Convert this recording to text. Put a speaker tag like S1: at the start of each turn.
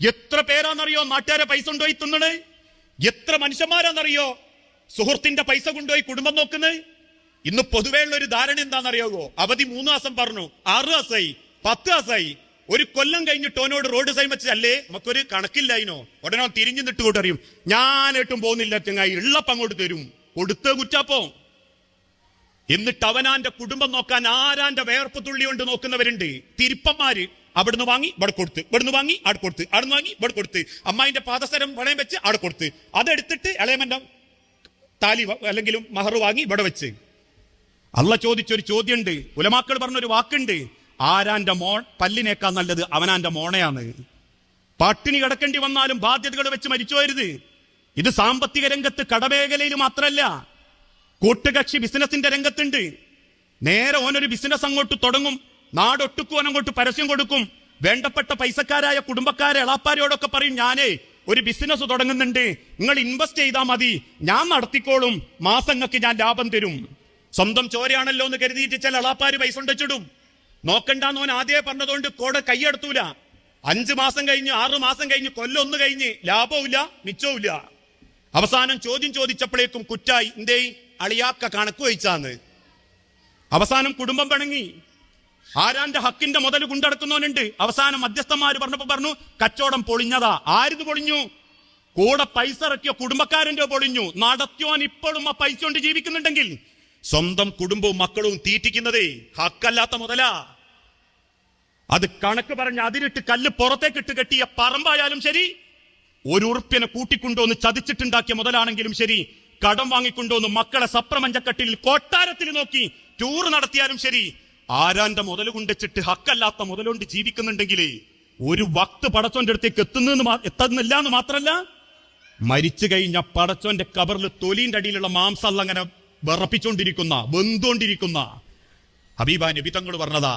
S1: എത്ര പേരാണെന്നറിയോ നാട്ടുകാരെ പൈസ കൊണ്ടുപോയി തിന്നണ്? എത്ര മനുഷ്യന്മാരാണെന്നറിയോ സുഹൃത്തിന്റെ പൈസ കൊണ്ടുപോയി കുടുംബം നോക്കുന്നത് ഇന്ന് പൊതുവെയുള്ള ഒരു ധാരണ എന്താണെന്നറിയാവോ അവധി മൂന്ന് മാസം പറഞ്ഞു ആറ് മാസമായി പത്ത് മാസമായി ഒരു കൊല്ലം കഴിഞ്ഞിട്ട് ഓനോട് റോഡ് സൈൻ വെച്ചല്ലേ നമുക്കൊരു കണക്കില്ലായിനോ ഉടനെ അവൻ തിരിഞ്ഞു നിട്ട് അറിയും ഞാനേട്ടും പോകുന്നില്ല ചങ്ങായി ഉള്ളപ്പം അങ്ങോട്ട് തരും. കൊടുത്ത് കുറ്റാപ്പോ? എന്നിട്ട് അവനാന്റെ കുടുംബം നോക്കാൻ ആരാന്റെ വേർപ്പ് തുള്ളി കൊണ്ട് നോക്കുന്നവരുണ്ട്? തിരുപ്പന്മാര്. അവിടുന്ന് വാങ്ങി ഇവിടെ കൊടുത്ത്. ഇവിടുന്ന് വാങ്ങി അവിടെ കൊടുത്ത്. അവിടുന്ന് വാങ്ങി ഇവിടെ കൊടുത്ത്. അമ്മായിന്റെ പാദസരം പണയം വെച്ച് അവിടെ കൊടുത്ത്. അതെടുത്തിട്ട് ഇളയമന്റെ താലി അല്ലെങ്കിൽ മഹർ വാങ്ങി ഇവിടെ വെച്ച്. അല്ല ചോദിച്ചൊരു ചോദ്യമുണ്ട് ഉലമാക്കൾ പറഞ്ഞൊരു വാക്കുണ്ട്. ആരാന്റെ മോൺ പല്ലിനേക്കാൾ നല്ലത് അവനാന്റെ മോണയാണ്. പട്ടിണി കിടക്കേണ്ടി വന്നാലും ബാധ്യതകൾ വെച്ച് മരിച്ചു ഇത് സാമ്പത്തിക രംഗത്ത് കടമേഖലയിൽ മാത്രമല്ല കൂട്ടുകക്ഷി ബിസിനസിന്റെ രംഗത്തുണ്ട്. നേരെ ഓനൊരു ബിസിനസ് അങ്ങോട്ട് തുടങ്ങും. നാടൊട്ടുക്കും ഓൻ അങ്ങോട്ട് പരസ്യം കൊടുക്കും. വേണ്ടപ്പെട്ട പൈസക്കാരായ കുടുംബക്കാരെ എളാപ്പാരോടൊക്കെ പറയും ഞാനേ ഒരു ബിസിനസ് തുടങ്ങുന്നുണ്ട്. നിങ്ങൾ ഇൻവെസ്റ്റ് ചെയ്താൽ മതി. ഞാൻ നടത്തിക്കോളും. മാസങ്ങൾക്ക് ഞാൻ ലാഭം തരും. സ്വന്തം ചോരയാണല്ലോ എന്ന് കരുതിയിട്ട് ചില എളാപ്പാര് പൈസ ഉണ്ടച്ചിടും. നോക്കണ്ടെന്ന് ഓൻ ആദ്യമേ പറഞ്ഞതുകൊണ്ട് കോടെ കൈയെടുത്തൂല. അഞ്ചു മാസം കഴിഞ്ഞ് ആറു മാസം കഴിഞ്ഞ് കൊല്ലം ഒന്ന് കഴിഞ്ഞ് ലാഭവുമില്ല മിച്ചവുമില്ല. അവസാനം ചോദ്യം ചോദിച്ചപ്പോഴേക്കും കുറ്റായി. എന്തേ? അളിയാക്ക കണക്ക് വഹിച്ചാന്ന്. അവസാനം കുടുംബം പിണങ്ങി. ആരാന്റെ ഹക്കിന്റെ മുതൽ കൊണ്ടടക്കുന്നവനുണ്ട്? അവസാനം മധ്യസ്ഥന്മാര് പറഞ്ഞപ്പോ പറഞ്ഞു കച്ചവടം പൊളിഞ്ഞതാ. ആരിത് പൊളിഞ്ഞു? കൂടെ പൈസ ഇറക്കിയ കുടുംബക്കാരന്റെ പൊളിഞ്ഞു. നടത്തിയോൻ ഇപ്പോഴും ആ പൈസ കൊണ്ട് ജീവിക്കുന്നുണ്ടെങ്കിൽ സ്വന്തം കുടുംബവും മക്കളും തീറ്റിക്കുന്നതേ ഹക്കല്ലാത്ത മുതലാ. അത് കണക്ക് പറഞ്ഞ് അതിരിട്ട് കല്ല് പുറത്തേക്കിട്ട് കെട്ടിയ പറമ്പായാലും ശരി ഒരു ഉറുപ്പിനെ കൂട്ടിക്കൊണ്ടുവന്ന് ചതിച്ചിട്ടുണ്ടാക്കിയ മുതലാണെങ്കിലും ശരി കടം വാങ്ങിക്കൊണ്ടുവന്ന് മക്കളെ സപ്രമഞ്ചക്കട്ടിൽ കൊട്ടാരത്തിൽ നോക്കി ടൂർ നടത്തിയാലും ശരി. ആരാന്റെ മുതൽ കൊണ്ടുവച്ചിട്ട് ഹക്കല്ലാത്ത മുതലുകൊണ്ട് ജീവിക്കുന്നുണ്ടെങ്കിലേ ഒരു വക്ത് പടച്ചോന്റെ അടുത്തേക്ക് എത്തുന്നെന്ന് എത്തുന്നില്ല എന്ന് മാത്രല്ല മരിച്ചു കഴിഞ്ഞ പടച്ചോന്റെ കബറിൽ തൊലിന്റെ അടിയിലുള്ള മാംസം അങ്ങനെ വിറപ്പിച്ചോണ്ടിരിക്കുന്ന വെന്തുകൊണ്ടിരിക്കുന്ന. ഹബീബ നബി തങ്ങൾ പറഞ്ഞതാ